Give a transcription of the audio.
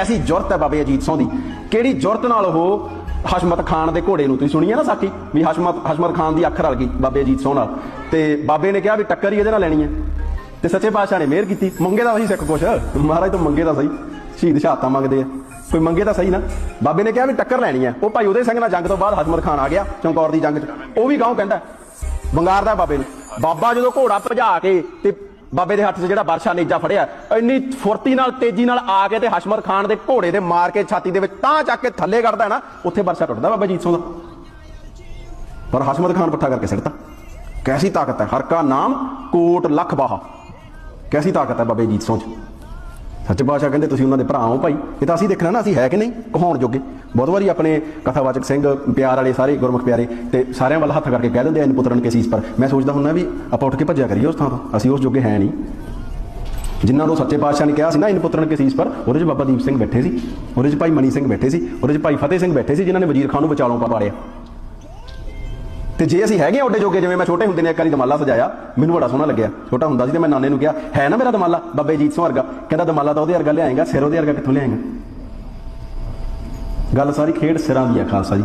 ਐਸੀ ਜੁਰਤ ਹੈ ਬਾਬੇ ਅਜੀਤ ਸਿੰਘ ਦੀ। ਕਿਹੜੀ ਜੁਰਤ ਨਾਲ ਉਹ ਹਸ਼ਮਤ ਖਾਨ ਦੇ ਘੋੜੇ ਨੂੰ ਤੁਸੀਂ ਸੁਣੀ ਹੈ ਨਾ ਸਾਕੀ ਵੀ ਹਸ਼ਮਤ ਹਸ਼ਮਤ ਖਾਨ ਦੀ ਅੱਖ ਰਲ ਗਈ ਬਾਬੇ ਅਜੀਤ ਸਿੰਘ ਨਾਲ। ਤੇ ਬਾਬੇ ਨੇ ਕਿਹਾ ਵੀ ਟੱਕਰ ਹੀ ਇਹਦੇ ਨਾਲ ਲੈਣੀ ਹੈ। ਤੇ ਸੱਚੇ ਪਾਤਸ਼ਾਹ ਨੇ ਮਿਹਰ ਕੀਤੀ। ਮੰਗੇ ਦਾ ਵਹੀ ਸਿੱਖ ਕੁਛ। ਮਹਾਰਾਜ ਤੋਂ ਮੰਗੇ ਦਾ ਸਹੀ। ਸ਼ਹੀਦ ਸ਼ਹਾਦਤਾਂ ਮੰਗਦੇ ਆ। ਕੋਈ ਮੰਗੇ ਤਾਂ ਸਹੀ ਨਾ। ਬਾਬੇ ਨੇ ਕਿਹਾ ਵੀ ਟੱਕਰ ਲੈਣੀ ਹੈ। ਉਹ ਭਾਈ ਉਹਦੇ ਸਿੰਘ ਨਾਲ ਜੰਗ ਤੋਂ ਬਾਅਦ ਹਸ਼ਮਤ ਖਾਨ ਆ ਗਿਆ ਚਮਕੌਰ ਦੀ ਜੰਗ 'ਚ। ਉਹ ਵੀ ਗਾਉਂ ਕਹਿੰਦਾ ਵੰਗਾਰਦਾ ਬਾਬੇ ਨੂੰ। ਬਾਬਾ ਜਦੋਂ ਘੋੜਾ ਭਜਾ ਕੇ ਤੇ ਬਾਬੇ ਦੇ ਹੱਥ 'ਚ ਜਿਹੜਾ ਵਰਸ਼ਾ ਨੇਜਾ ਫੜਿਆ, ਇੰਨੀ ਫੁਰਤੀ ਨਾਲ, ਤੇਜ਼ੀ ਨਾਲ ਆ ਕੇ ਤੇ ਹਸ਼ਮਤ ਖਾਨ ਦੇ ਘੋੜੇ ਦੇ ਮਾਰ ਕੇ ਛਾਤੀ ਦੇ ਵਿੱਚ ਤਾਂ ਚੱਕ ਕੇ ਥੱਲੇ ਕੱਢਦਾ ਨਾ, ਉੱਥੇ ਵਰਸ਼ਾ ਟੁੱਟਦਾ ਬਾਬਾ ਜੀਤ ਸਿੰਘ ਦਾ। ਪਰ ਹਸ਼ਮਤ ਖਾਨ ਪੱਠਾ ਕਰਕੇ ਸਿੱਟਦਾ ਕੈਸੀ ਤਾਕਤ ਹੈ? ਹਰ ਕਾ ਨਾਮ ਕੋਟ ਲੱਖ ਬਾਹਾ। ਕੈਸੀ ਤਾਕਤ ਹੈ ਬਾਬੇ ਜੀਤ ਸਿੰਘ 'ਚ? ਸੱਚੇ ਪਾਤਸ਼ਾਹ ਕਹਿੰਦੇ ਤੁਸੀਂ ਉਹਨਾਂ ਦੇ ਭਰਾ ਹੋ ਭਾਈ। ਇਹ ਤਾਂ ਅਸੀਂ ਦੇਖਣਾ ਨਾ, ਅਸੀਂ ਹੈ ਕਿ ਨਹੀਂ? ਕਹਾਉਣ ਜੋਗੇ। ਬਹੁਤ ਵਾਰੀ ਆਪਣੇ ਕਥਾਵਾਚਕ ਸਿੰਘ, ਪਿਆਰ ਵਾਲੇ ਸਾਰੇ, ਗੁਰਮੁਖ ਪਿਆਰੇ ਤੇ ਸਾਰਿਆਂ ਵੱਲ ਹੱਥ ਕਰਕੇ ਕਹਿ ਦਿੰਦੇ ਆ ਇਨ ਪੁੱਤਰਨ ਕੇ ਸੀਸ ਪਰ। ਮੈਂ ਸੋਚਦਾ ਹੁੰਦਾ ਵੀ ਆਪਾਂ ਉੱਠ ਕੇ ਭੱਜਿਆ ਕਰੀਏ ਉਸ ਥਾਂ ਤੋਂ। ਅਸੀਂ ਉਸ ਜੋਗੇ ਹੈ ਨਹੀਂ। ਜਿਨ੍ਹਾਂ ਨੂੰ ਸੱਚੇ ਪਾਤਸ਼ਾਹ ਨੇ ਕਿਹਾ ਸੀ ਨਾ ਇਨ ਪੁੱਤਰਨ ਕੇ ਸੀਸ ਪਰ, ਉਹਦੇ 'ਚ ਬਾਬਾ ਦੀਪ ਸਿੰਘ ਬੈਠੇ ਸੀ। ਉਹਦੇ 'ਚ ਭਾਈ ਮਣੀ ਸਿੰਘ ਬੈਠੇ ਸੀ। ਉਹਦੇ 'ਚ ਭਾਈ ਫਤਿਹ ਸਿੰਘ ਬੈਠੇ ਸੀ, ਜਿਨ੍ਹਾਂ ਨੇ ਵਜ਼ੀਰ ਖਾਨ ਨੂੰ ਵਿਚਾਲੋਂ ਪਾੜਿਆ ਤੇ ਜੇ ਅਸੀਂ ਹੈਗੇ ਆ ਓਡੇ ਜੋਗੇ, ਜਿਵੇਂ ਮੈਂ ਛੋਟੇ ਹੁੰਦੇ ਨੇ ਇੱਕ ਵਾਰੀ ਦਮਾਲਾ ਸਜਾਇਆ, ਮੈਨੂੰ ਬੜਾ ਸੋਹਣਾ ਲੱਗਿਆ। ਛੋਟਾ ਹੁੰਦਾ ਸੀ ਤੇ ਮੈਂ ਨਾਨੇ ਨੂੰ ਕਿਹਾ, ਹੈ ਨਾ ਮੇਰਾ ਦਮਾਲਾ? ਬਾਬੇ ਜੀਤ ਸਿੰਘ ਵਰਗਾ। ਕਹਿੰਦਾ, ਦਮਾਲਾ ਤਾਂ ਉਹਦੇ ਵਰਗਾ ਲਿਆਏਗਾ, ਸਿਰ ਉਹਦੇ ਵਰਗਾ ਕਿੱਥੋਂ ਲਿਆਏਗਾ? ਗੱਲ ਸਾਰੀ ਖੇਡ ਸਿਰਾਂ ਦੀ ਆ ਖਾਲਸਾ ਜੀ।